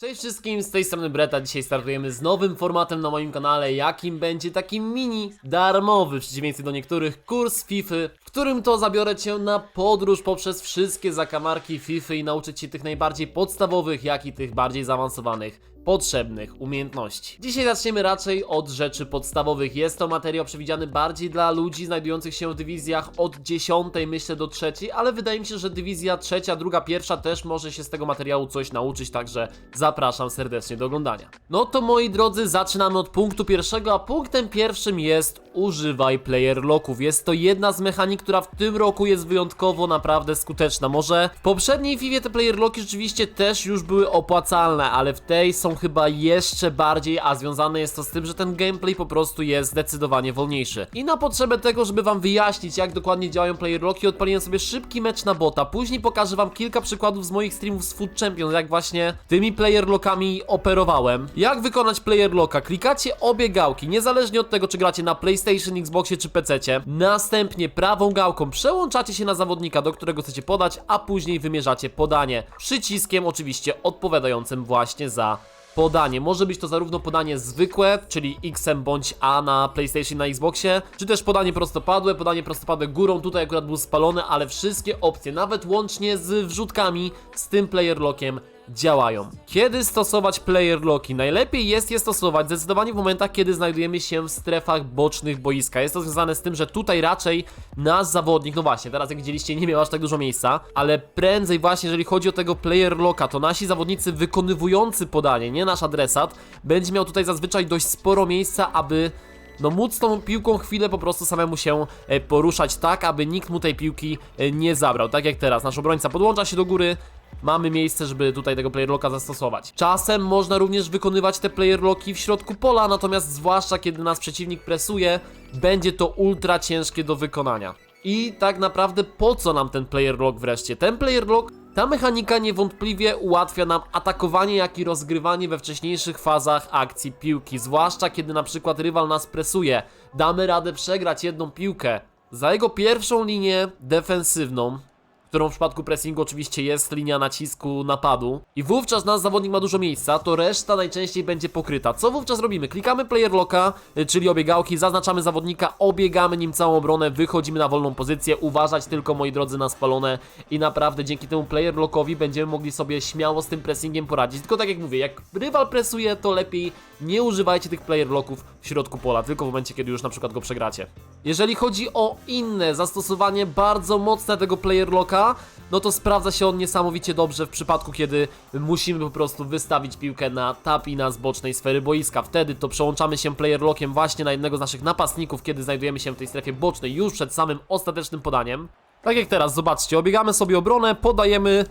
Cześć wszystkim, z tej strony Breta. Dzisiaj startujemy z nowym formatem na moim kanale, jakim będzie taki mini, darmowy, w przeciwieństwie do niektórych, kurs FIFA, w którym to zabiorę Cię na podróż poprzez wszystkie zakamarki FIFA i nauczyć Cię tych najbardziej podstawowych, jak i tych bardziej zaawansowanych, potrzebnych umiejętności. Dzisiaj zaczniemy raczej od rzeczy podstawowych. Jest to materiał przewidziany bardziej dla ludzi znajdujących się w dywizjach od 10 myślę do trzeciej, ale wydaje mi się, że dywizja trzecia, druga, pierwsza też może się z tego materiału coś nauczyć, także zapraszam serdecznie do oglądania. No to moi drodzy, zaczynamy od punktu pierwszego, a punktem pierwszym jest używaj player locków. Jest to jedna z mechanik, która w tym roku jest wyjątkowo naprawdę skuteczna. Może w poprzedniej FIFA te player locki rzeczywiście też już były opłacalne, ale w tej są chyba jeszcze bardziej, a związane jest to z tym, że ten gameplay po prostu jest zdecydowanie wolniejszy. I na potrzebę tego, żeby wam wyjaśnić, jak dokładnie działają player locki, odpaliłem sobie szybki mecz na bota. Później pokażę wam kilka przykładów z moich streamów z Food Champions, jak właśnie tymi player lockami operowałem. Jak wykonać player locka? Klikacie obie gałki, niezależnie od tego, czy gracie na PlayStation, Xboxie czy PC. Następnie prawą gałką przełączacie się na zawodnika, do którego chcecie podać, a później wymierzacie podanie. Przyciskiem oczywiście odpowiadającym właśnie za podanie. Może być to zarówno podanie zwykłe, czyli X bądź A na PlayStation, na Xboxie, czy też podanie prostopadłe, podanie prostopadłe górą, tutaj akurat był spalony, ale wszystkie opcje, nawet łącznie z wrzutkami, z tym player lockiem działają. Kiedy stosować player locki? Najlepiej jest je stosować zdecydowanie w momentach, kiedy znajdujemy się w strefach bocznych boiska. Jest to związane z tym, że tutaj raczej nasz zawodnik, no właśnie, teraz jak widzieliście nie miał aż tak dużo miejsca, ale prędzej właśnie jeżeli chodzi o tego player locka, to nasi zawodnicy wykonywujący podanie, nie nasz adresat, będzie miał tutaj zazwyczaj dość sporo miejsca, aby no móc tą piłką chwilę po prostu samemu się e, poruszać tak, aby nikt mu tej piłki e, nie zabrał. Tak jak teraz, nasz obrońca podłącza się do góry, mamy miejsce, żeby tutaj tego player locka zastosować. Czasem można również wykonywać te player locki w środku pola, natomiast zwłaszcza kiedy nas przeciwnik presuje, będzie to ultra ciężkie do wykonania. I tak naprawdę po co nam ten player lock wreszcie? Ten player lock ta mechanika niewątpliwie ułatwia nam atakowanie, jak i rozgrywanie we wcześniejszych fazach akcji piłki, zwłaszcza kiedy na przykład rywal nas presuje. Damy radę przegrać jedną piłkę. Za jego pierwszą linię defensywną, którą w przypadku pressingu oczywiście jest linia nacisku napadu i wówczas nasz zawodnik ma dużo miejsca, to reszta najczęściej będzie pokryta. Co wówczas robimy? Klikamy player locka, y, czyli obiegałki, zaznaczamy zawodnika, obiegamy nim całą obronę, wychodzimy na wolną pozycję, uważać tylko moi drodzy na spalone i naprawdę dzięki temu player lockowi będziemy mogli sobie śmiało z tym pressingiem poradzić. Tylko tak jak mówię, jak rywal presuje, to lepiej nie używajcie tych player locków w środku pola, tylko w momencie, kiedy już na przykład go przegracie. Jeżeli chodzi o inne zastosowanie bardzo mocne tego player locka, no to sprawdza się on niesamowicie dobrze w przypadku, kiedy musimy po prostu wystawić piłkę na tap i na z bocznej sfery boiska. Wtedy to przełączamy się player lockiem właśnie na jednego z naszych napastników, kiedy znajdujemy się w tej strefie bocznej już przed samym ostatecznym podaniem. Tak jak teraz, zobaczcie, obiegamy sobie obronę, podajemy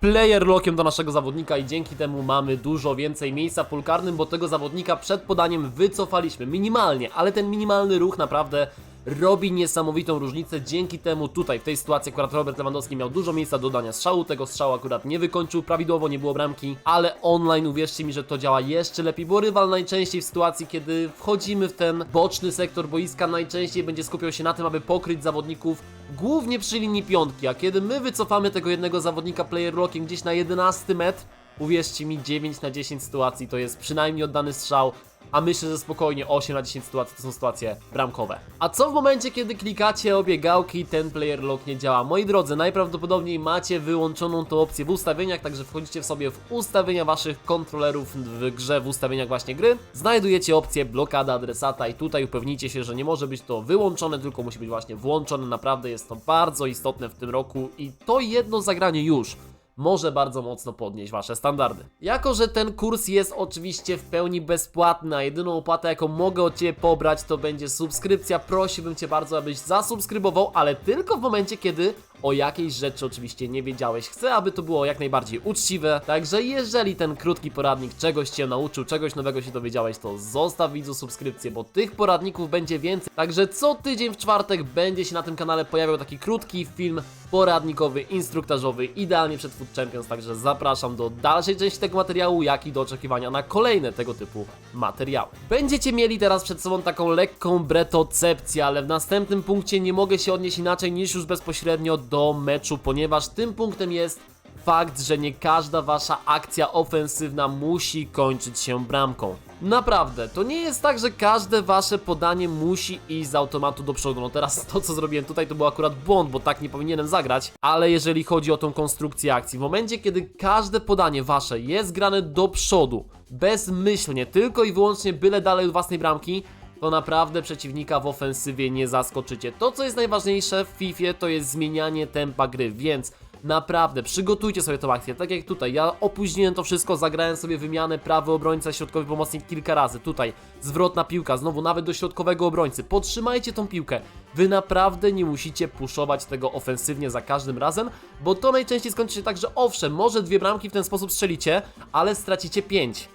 player lockiem do naszego zawodnika i dzięki temu mamy dużo więcej miejsca w polu karnym, bo tego zawodnika przed podaniem wycofaliśmy minimalnie, ale ten minimalny ruch naprawdę robi niesamowitą różnicę. Dzięki temu tutaj w tej sytuacji akurat Robert Lewandowski miał dużo miejsca do dania strzału, tego strzału akurat nie wykończył prawidłowo, nie było bramki, ale online uwierzcie mi, że to działa jeszcze lepiej, bo rywal najczęściej w sytuacji, kiedy wchodzimy w ten boczny sektor boiska, najczęściej będzie skupiał się na tym, aby pokryć zawodników głównie przy linii piątki, a kiedy my wycofamy tego jednego zawodnika player locking gdzieś na 11 metr, uwierzcie mi 9 na 10 sytuacji to jest przynajmniej oddany strzał, a myślę, że spokojnie 8 na 10 sytuacji to są sytuacje bramkowe. A co w momencie, kiedy klikacie obie gałki, ten player lock nie działa? Moi drodzy, najprawdopodobniej macie wyłączoną tą opcję w ustawieniach, także wchodzicie w sobie w ustawienia waszych kontrolerów w grze, w ustawieniach właśnie gry, znajdujecie opcję blokada adresata i tutaj upewnijcie się, że nie może być to wyłączone, tylko musi być właśnie włączone. Naprawdę jest to bardzo istotne w tym roku i to jedno zagranie już może bardzo mocno podnieść Wasze standardy. Jako, że ten kurs jest oczywiście w pełni bezpłatny, a jedyną opłatę, jaką mogę od Ciebie pobrać, to będzie subskrypcja. Prosiłbym Cię bardzo, abyś zasubskrybował, ale tylko w momencie, kiedy o jakiejś rzeczy oczywiście nie wiedziałeś. Chcę, aby to było jak najbardziej uczciwe, także jeżeli ten krótki poradnik czegoś Cię nauczył, czegoś nowego się dowiedziałeś, to zostaw widzu subskrypcję, bo tych poradników będzie więcej. Także co tydzień w czwartek będzie się na tym kanale pojawiał taki krótki film poradnikowy, instruktażowy, idealnie przed Food Champions, także zapraszam do dalszej części tego materiału, jak i do oczekiwania na kolejne tego typu materiały. Będziecie mieli teraz przed sobą taką lekką bretocepcję, ale w następnym punkcie nie mogę się odnieść inaczej niż już bezpośrednio do meczu, ponieważ tym punktem jest fakt, że nie każda wasza akcja ofensywna musi kończyć się bramką. Naprawdę, to nie jest tak, że każde wasze podanie musi iść z automatu do przodu. No teraz to, co zrobiłem tutaj, to był akurat błąd, bo tak nie powinienem zagrać, ale jeżeli chodzi o tą konstrukcję akcji, w momencie, kiedy każde podanie wasze jest grane do przodu, bezmyślnie, tylko i wyłącznie byle dalej od własnej bramki, to naprawdę przeciwnika w ofensywie nie zaskoczycie. To, co jest najważniejsze w FIFA, to jest zmienianie tempa gry, więc naprawdę przygotujcie sobie tą akcję. Tak jak tutaj, ja opóźniłem to wszystko, zagrałem sobie wymianę prawy obrońca, środkowy pomocnik kilka razy. Tutaj zwrotna piłka, znowu nawet do środkowego obrońcy. Podtrzymajcie tą piłkę. Wy naprawdę nie musicie puszować tego ofensywnie za każdym razem, bo to najczęściej skończy się tak, że owszem, może dwie bramki w ten sposób strzelicie, ale stracicie pięć.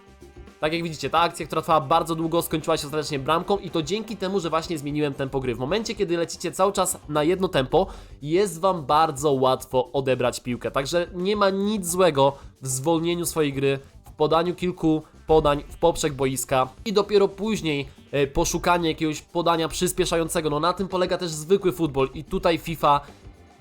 Tak jak widzicie, ta akcja, która trwała bardzo długo, skończyła się ostatecznie bramką i to dzięki temu, że właśnie zmieniłem tempo gry. W momencie, kiedy lecicie cały czas na jedno tempo, jest wam bardzo łatwo odebrać piłkę. Także nie ma nic złego w zwolnieniu swojej gry, w podaniu kilku podań w poprzek boiska i dopiero później e, poszukanie jakiegoś podania przyspieszającego. No na tym polega też zwykły futbol i tutaj FIFA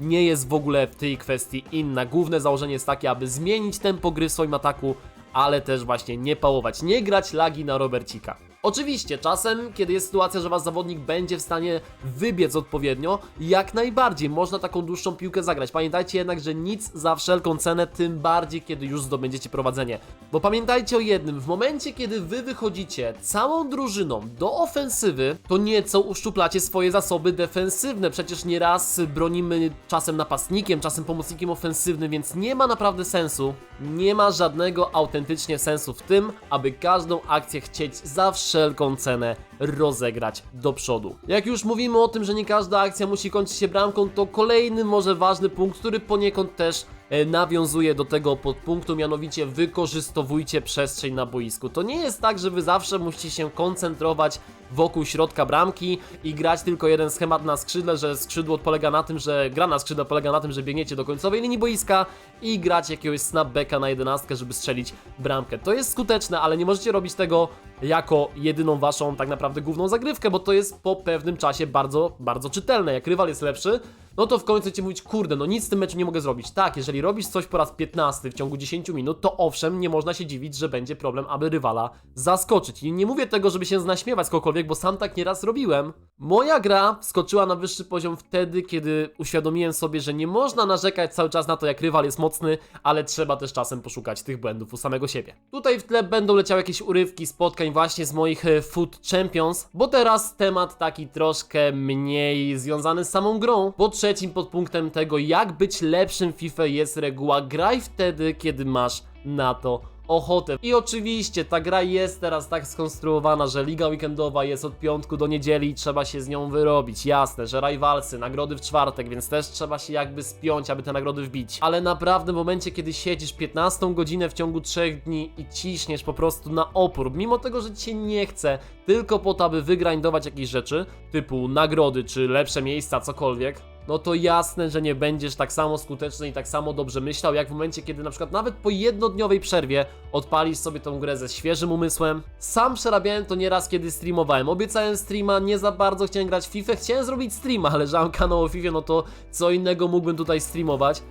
nie jest w ogóle w tej kwestii inna. Główne założenie jest takie, aby zmienić tempo gry w swoim ataku, ale też właśnie nie pałować, nie grać lagi na Robercika. Oczywiście, czasem, kiedy jest sytuacja, że wasz zawodnik będzie w stanie wybiec odpowiednio, jak najbardziej można taką dłuższą piłkę zagrać. Pamiętajcie jednak, że nic za wszelką cenę, tym bardziej, kiedy już zdobędziecie prowadzenie. Bo pamiętajcie o jednym, w momencie, kiedy wy wychodzicie całą drużyną do ofensywy, to nieco uszczuplacie swoje zasoby defensywne. Przecież nieraz bronimy czasem napastnikiem, czasem pomocnikiem ofensywnym, więc nie ma naprawdę sensu, nie ma żadnego autentycznie sensu w tym, aby każdą akcję chcieć za wszelką cenę rozegrać do przodu. Jak już mówimy o tym, że nie każda akcja musi kończyć się bramką, to kolejny może ważny punkt, który poniekąd też nawiązuje do tego podpunktu, mianowicie wykorzystowujcie przestrzeń na boisku. To nie jest tak, że wy zawsze musicie się koncentrować wokół środka bramki i grać tylko jeden schemat na skrzydle, że skrzydło polega na tym, że gra na skrzydle polega na tym, że biegniecie do końcowej linii boiska i grać jakiegoś snapbacka na jedenastkę, żeby strzelić bramkę. To jest skuteczne, ale nie możecie robić tego jako jedyną waszą tak naprawdę główną zagrywkę, bo to jest po pewnym czasie bardzo, bardzo czytelne. Jak rywal jest lepszy, no to w końcu ci mówić, kurde, no nic w tym meczu nie mogę zrobić. Tak, jeżeli robisz coś po raz 15 w ciągu 10 minut, to owszem, nie można się dziwić, że będzie problem, aby rywala zaskoczyć. I nie mówię tego, żeby się naśmiewać kogokolwiek, bo sam tak nieraz robiłem. Moja gra skoczyła na wyższy poziom wtedy, kiedy uświadomiłem sobie, że nie można narzekać cały czas na to, jak rywal jest mocny, ale trzeba też czasem poszukać tych błędów u samego siebie. Tutaj w tle będą leciały jakieś urywki spotkań właśnie z moich e, Food Champions, bo teraz temat taki troszkę mniej związany z samą grą, bo trzecim podpunktem tego, jak być lepszym w FIFA jest reguła graj wtedy, kiedy masz na to ochotę. I oczywiście ta gra jest teraz tak skonstruowana, że liga weekendowa jest od piątku do niedzieli i trzeba się z nią wyrobić. Jasne, że rajwalsy, nagrody w czwartek, więc też trzeba się jakby spiąć, aby te nagrody wbić. Ale naprawdę w momencie, kiedy siedzisz 15 godzinę w ciągu 3 dni i ciśniesz po prostu na opór, mimo tego, że ci się nie chce, tylko po to, aby wygrindować jakieś rzeczy, typu nagrody czy lepsze miejsca, cokolwiek, no to jasne, że nie będziesz tak samo skuteczny i tak samo dobrze myślał, jak w momencie, kiedy na przykład nawet po jednodniowej przerwie odpalisz sobie tą grę ze świeżym umysłem. Sam przerabiałem to nieraz, kiedy streamowałem. Obiecałem streama, nie za bardzo chciałem grać w FIFA, chciałem zrobić streama, ale że kanał o FIFA, no to co innego mógłbym tutaj streamować.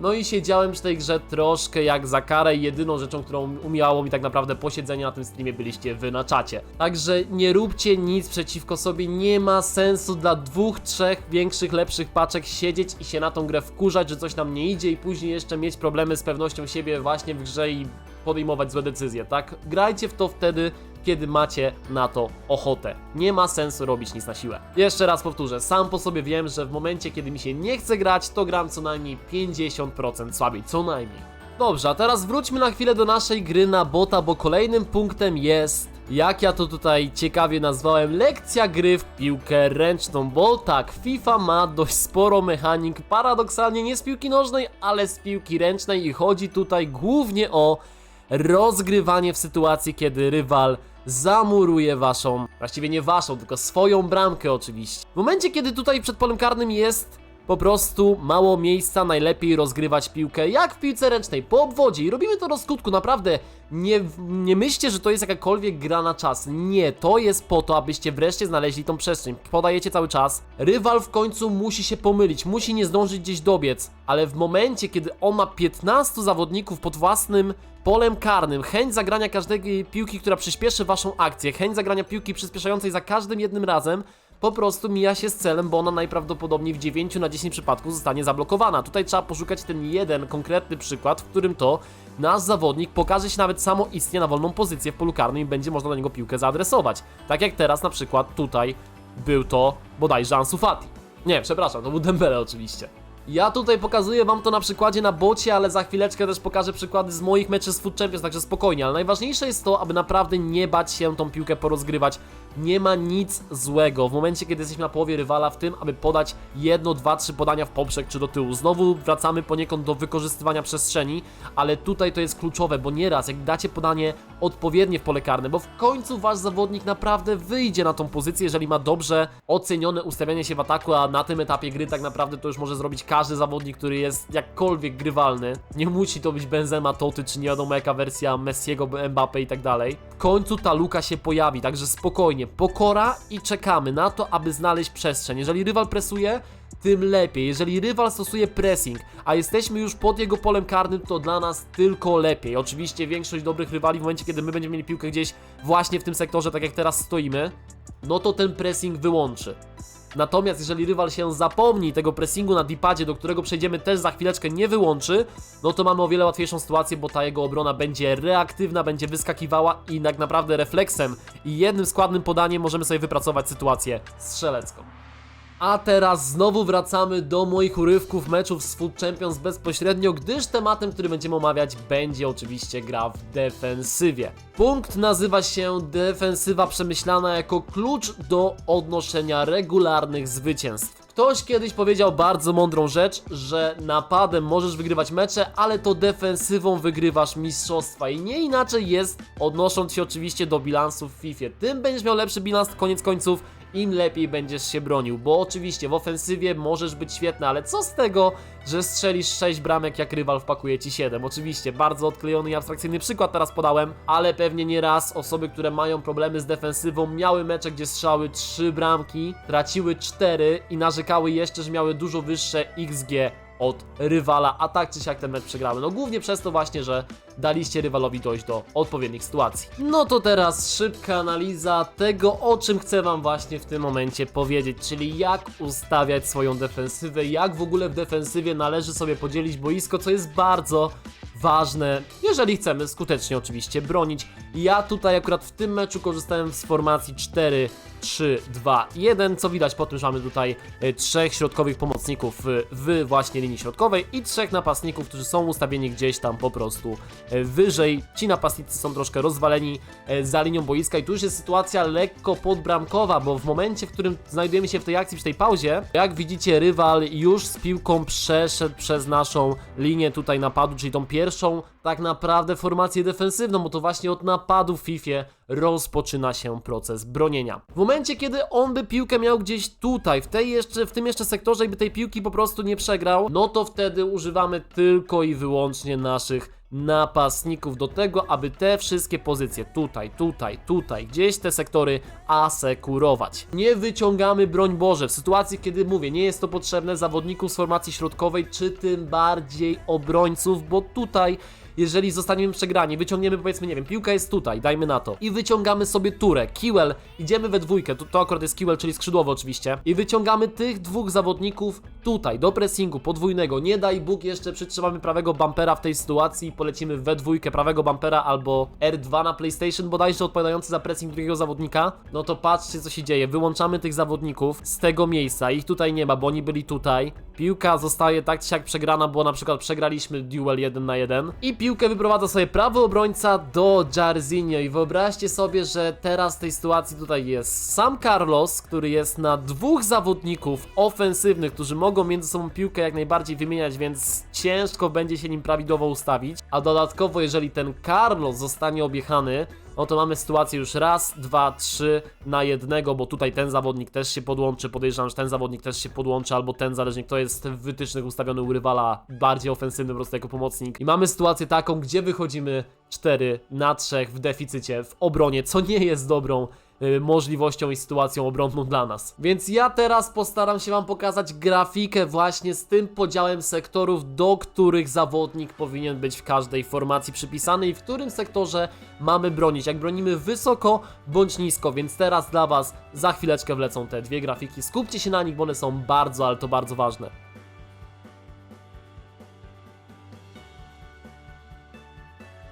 No i siedziałem przy tej grze troszkę jak za karę i jedyną rzeczą, którą umiało mi tak naprawdę posiedzenie na tym streamie byliście wy na czacie. Także nie róbcie nic przeciwko sobie, nie ma sensu dla dwóch, trzech większych, lepszych paczek siedzieć i się na tą grę wkurzać, że coś nam nie idzie i później jeszcze mieć problemy z pewnością siebie właśnie w grze i podejmować złe decyzje, tak? Grajcie w to wtedy, kiedy macie na to ochotę. Nie ma sensu robić nic na siłę. Jeszcze raz powtórzę, sam po sobie wiem, że w momencie, kiedy mi się nie chce grać, to gram co najmniej 50% słabiej, co najmniej. Dobrze, a teraz wróćmy na chwilę do naszej gry na bota, bo kolejnym punktem jest, jak ja to tutaj ciekawie nazwałem, lekcja gry w piłkę ręczną, bo tak, FIFA ma dość sporo mechanik, paradoksalnie nie z piłki nożnej, ale z piłki ręcznej i chodzi tutaj głównie o rozgrywanie w sytuacji, kiedy rywal zamuruje waszą, właściwie nie waszą, tylko swoją bramkę oczywiście. W momencie, kiedy tutaj przed polem karnym jest po prostu mało miejsca, najlepiej rozgrywać piłkę jak w piłce ręcznej, po obwodzie. I robimy to do skutku, naprawdę. Nie, nie myślcie, że to jest jakakolwiek gra na czas, nie, to jest po to, abyście wreszcie znaleźli tą przestrzeń, podajecie cały czas, rywal w końcu musi się pomylić, musi nie zdążyć gdzieś dobiec, ale w momencie, kiedy on ma 15 zawodników pod własnym polem karnym, chęć zagrania każdej piłki, która przyspieszy waszą akcję, chęć zagrania piłki przyspieszającej za każdym jednym razem, po prostu mija się z celem, bo ona najprawdopodobniej w 9 na 10 przypadków zostanie zablokowana. Tutaj trzeba poszukać ten jeden konkretny przykład, w którym to nasz zawodnik pokaże się nawet samoistnie na wolną pozycję w polu karnym i będzie można do niego piłkę zaadresować. Tak jak teraz na przykład tutaj był to bodajże Ansu Fati. Nie, przepraszam, to był Dembele oczywiście. Ja tutaj pokazuję wam to na przykładzie na bocie, ale za chwileczkę też pokażę przykłady z moich meczy z Food Champions, także spokojnie, ale najważniejsze jest to, aby naprawdę nie bać się tą piłkę porozgrywać. Nie ma nic złego w momencie, kiedy jesteśmy na połowie rywala w tym, aby podać jedno, dwa, trzy podania w poprzek czy do tyłu. Znowu wracamy poniekąd do wykorzystywania przestrzeni, ale tutaj to jest kluczowe, bo nieraz jak dacie podanie odpowiednie w pole karne, bo w końcu wasz zawodnik naprawdę wyjdzie na tą pozycję, jeżeli ma dobrze ocenione ustawianie się w ataku, a na tym etapie gry tak naprawdę to już może zrobić każdy zawodnik, który jest jakkolwiek grywalny. Nie musi to być Benzema, Toty, czy nie wiadomo jaka wersja Messiego, Mbappe i tak dalej. W końcu ta luka się pojawi, także spokojnie, pokora i czekamy na to, aby znaleźć przestrzeń. Jeżeli rywal presuje, tym lepiej. Jeżeli rywal stosuje pressing, a jesteśmy już pod jego polem karnym, to dla nas tylko lepiej. Oczywiście większość dobrych rywali w momencie, kiedy my będziemy mieli piłkę gdzieś właśnie w tym sektorze, tak jak teraz stoimy, no to ten pressing wyłączy. Natomiast jeżeli rywal się zapomni tego pressingu na dipadzie, do którego przejdziemy też za chwileczkę, nie wyłączy, no to mamy o wiele łatwiejszą sytuację, bo ta jego obrona będzie reaktywna, będzie wyskakiwała i tak naprawdę refleksem i jednym składnym podaniem możemy sobie wypracować sytuację strzelecką. A teraz znowu wracamy do moich urywków meczów z Food Champions bezpośrednio, gdyż tematem, który będziemy omawiać, będzie oczywiście gra w defensywie. Punkt nazywa się defensywa przemyślana jako klucz do odnoszenia regularnych zwycięstw. Ktoś kiedyś powiedział bardzo mądrą rzecz, że napadem możesz wygrywać mecze, ale to defensywą wygrywasz mistrzostwa i nie inaczej jest, odnosząc się oczywiście do bilansu w FIFA. Tym będziesz miał lepszy bilans koniec końców, im lepiej będziesz się bronił, bo oczywiście w ofensywie możesz być świetny, ale co z tego, że strzelisz 6 bramek jak rywal wpakuje ci 7? Oczywiście, bardzo odklejony i abstrakcyjny przykład teraz podałem, ale pewnie nie raz osoby, które mają problemy z defensywą miały mecze, gdzie strzały 3 bramki, traciły 4 i narzekały jeszcze, że miały dużo wyższe XG od rywala, a tak czy siak ten mecz przegrały. No głównie przez to właśnie, że daliście rywalowi dojść do odpowiednich sytuacji. No to teraz szybka analiza tego, o czym chcę wam właśnie w tym momencie powiedzieć, czyli jak ustawiać swoją defensywę, jak w ogóle w defensywie należy sobie podzielić boisko, co jest bardzo ważne, jeżeli chcemy skutecznie oczywiście bronić. Ja tutaj akurat w tym meczu korzystałem z formacji 4 3, 2, 1, co widać po tym, że mamy tutaj e, trzech środkowych pomocników e, w właśnie linii środkowej i trzech napastników, którzy są ustawieni gdzieś tam po prostu e, wyżej. Ci napastnicy są troszkę rozwaleni za linią boiska i tu już jest sytuacja lekko podbramkowa, bo w momencie, w którym znajdujemy się w tej akcji, przy tej pauzie, jak widzicie rywal już z piłką przeszedł przez naszą linię tutaj napadu, czyli tą pierwszą tak naprawdę formację defensywną, bo to właśnie od napadu w FIFA rozpoczyna się proces bronienia. W momencie, kiedy on by piłkę miał gdzieś tutaj, w tej jeszcze, w tym jeszcze sektorze i by tej piłki po prostu nie przegrał, no to wtedy używamy tylko i wyłącznie naszych napastników do tego, aby te wszystkie pozycje tutaj, tutaj, tutaj, gdzieś te sektory asekurować. Nie wyciągamy broń Boże w sytuacji, kiedy mówię, nie jest to potrzebne zawodników z formacji środkowej, czy tym bardziej obrońców, bo tutaj jeżeli zostaniemy przegrani, wyciągniemy powiedzmy, nie wiem, piłka jest tutaj, dajmy na to, i wyciągamy sobie turę, Kiwel, idziemy we dwójkę, to, to akurat jest Kiwel, czyli skrzydłowy oczywiście, i wyciągamy tych dwóch zawodników tutaj, do pressingu podwójnego, nie daj Bóg jeszcze przytrzymamy prawego bumpera w tej sytuacji i polecimy we dwójkę prawego bumpera albo R2 na PlayStation bodajże odpowiadający za pressing drugiego zawodnika, no to patrzcie co się dzieje, wyłączamy tych zawodników z tego miejsca, ich tutaj nie ma, bo oni byli tutaj, piłka zostaje tak czy siak przegrana, bo na przykład przegraliśmy duel 1 na 1 i piłkę wyprowadza sobie prawy obrońca do Jarzinho i wyobraźcie sobie, że teraz w tej sytuacji tutaj jest sam Carlos, który jest na dwóch zawodników ofensywnych, którzy mogą między sobą piłkę jak najbardziej wymieniać, więc ciężko będzie się nim prawidłowo ustawić. A dodatkowo, jeżeli ten Carlos zostanie objechany, no to mamy sytuację już raz, dwa, trzy na jednego, bo tutaj ten zawodnik też się podłączy, podejrzewam, że ten zawodnik też się podłączy, albo ten, zależnie kto jest w wytycznych ustawiony u rywala, bardziej ofensywny po prostu jako pomocnik. I mamy sytuację taką, gdzie wychodzimy 4 na 3 w deficycie, w obronie, co nie jest dobrą możliwością i sytuacją obronną dla nas. Więc ja teraz postaram się Wam pokazać grafikę właśnie z tym podziałem sektorów, do których zawodnik powinien być w każdej formacji przypisany i w którym sektorze mamy bronić. Jak bronimy wysoko bądź nisko, więc teraz dla Was za chwileczkę wlecą te dwie grafiki. Skupcie się na nich, bo one są bardzo, ale to bardzo ważne.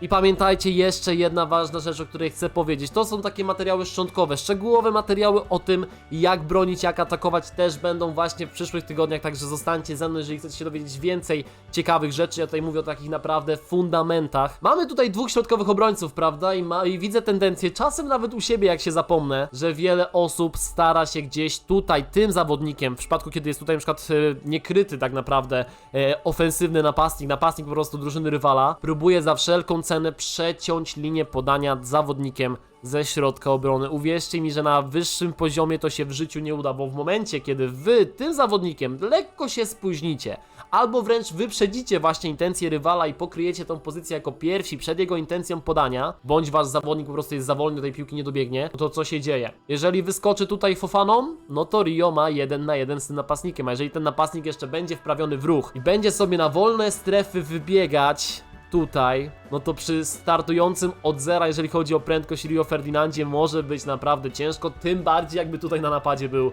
I pamiętajcie jeszcze jedna ważna rzecz, o której chcę powiedzieć. To są takie materiały szczątkowe. Szczegółowe materiały o tym, jak bronić, jak atakować też będą właśnie w przyszłych tygodniach, także zostańcie ze mną, jeżeli chcecie się dowiedzieć więcej ciekawych rzeczy. Ja tutaj mówię o takich naprawdę fundamentach. Mamy tutaj dwóch środkowych obrońców, prawda? I, ma, I widzę tendencję, czasem nawet u siebie, jak się zapomnę, że wiele osób stara się gdzieś tutaj tym zawodnikiem, w przypadku kiedy jest tutaj na przykład e, niekryty tak naprawdę e, ofensywny napastnik, napastnik po prostu drużyny rywala, próbuje za wszelką cenę przeciąć linię podania zawodnikiem ze środka obrony. Uwierzcie mi, że na wyższym poziomie to się w życiu nie uda, bo w momencie, kiedy wy tym zawodnikiem lekko się spóźnicie, albo wręcz wyprzedzicie właśnie intencje rywala i pokryjecie tą pozycję jako pierwsi przed jego intencją podania, bądź wasz zawodnik po prostu jest za wolny, tej piłki nie dobiegnie, to co się dzieje? Jeżeli wyskoczy tutaj Fofaną, no to Rio ma jeden na jeden z tym napastnikiem, a jeżeli ten napastnik jeszcze będzie wprawiony w ruch i będzie sobie na wolne strefy wybiegać, tutaj, no to przy startującym od zera, jeżeli chodzi o prędkość Rio Ferdinandzie, może być naprawdę ciężko, tym bardziej jakby tutaj na napadzie był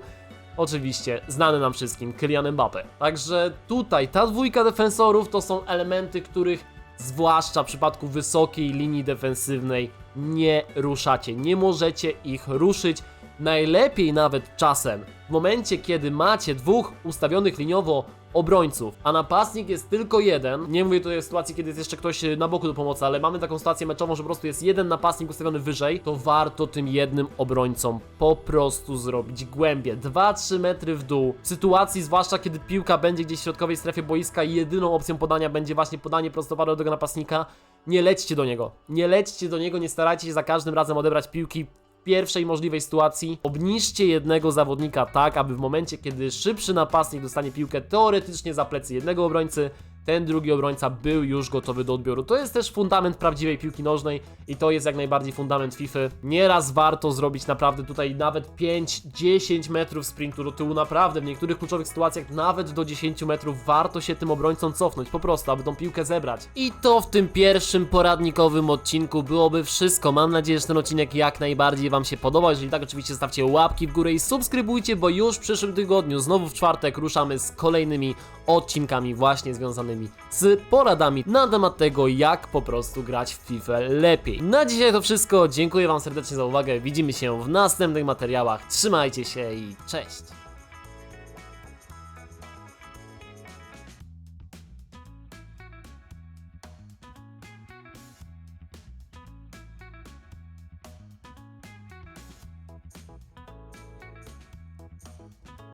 oczywiście znany nam wszystkim Kylian Mbappe. Także tutaj ta dwójka defensorów to są elementy, których zwłaszcza w przypadku wysokiej linii defensywnej nie ruszacie, nie możecie ich ruszyć. Najlepiej nawet czasem w momencie, kiedy macie dwóch ustawionych liniowo obrońców, a napastnik jest tylko jeden. Nie mówię tutaj o sytuacji, kiedy jest jeszcze ktoś e, na boku do pomocy, ale mamy taką sytuację meczową, że po prostu jest jeden napastnik ustawiony wyżej, to warto tym jednym obrońcom po prostu zrobić głębie. 2-3 metry w dół. W sytuacji, zwłaszcza kiedy piłka będzie gdzieś w środkowej strefie boiska i jedyną opcją podania będzie właśnie podanie prostopadłe do tego napastnika, nie lećcie do niego. Nie lećcie do niego, nie starajcie się za każdym razem odebrać piłki pierwszej możliwej sytuacji. Obniżcie jednego zawodnika tak, aby w momencie, kiedy szybszy napastnik dostanie piłkę teoretycznie za plecy jednego obrońcy, ten drugi obrońca był już gotowy do odbioru. To jest też fundament prawdziwej piłki nożnej i to jest jak najbardziej fundament FIFA. Nieraz warto zrobić naprawdę tutaj nawet 5-10 metrów sprintu do tyłu, naprawdę w niektórych kluczowych sytuacjach nawet do 10 metrów warto się tym obrońcom cofnąć, po prostu, aby tą piłkę zebrać. I to w tym pierwszym poradnikowym odcinku byłoby wszystko. Mam nadzieję, że ten odcinek jak najbardziej Wam się podobał. Jeżeli tak, oczywiście stawcie łapki w górę i subskrybujcie, bo już w przyszłym tygodniu, znowu w czwartek, ruszamy z kolejnymi odcinkami właśnie związanymi z poradami na temat tego, jak po prostu grać w FIFA lepiej. Na dzisiaj to wszystko. Dziękuję Wam serdecznie za uwagę. Widzimy się w następnych materiałach. Trzymajcie się i cześć!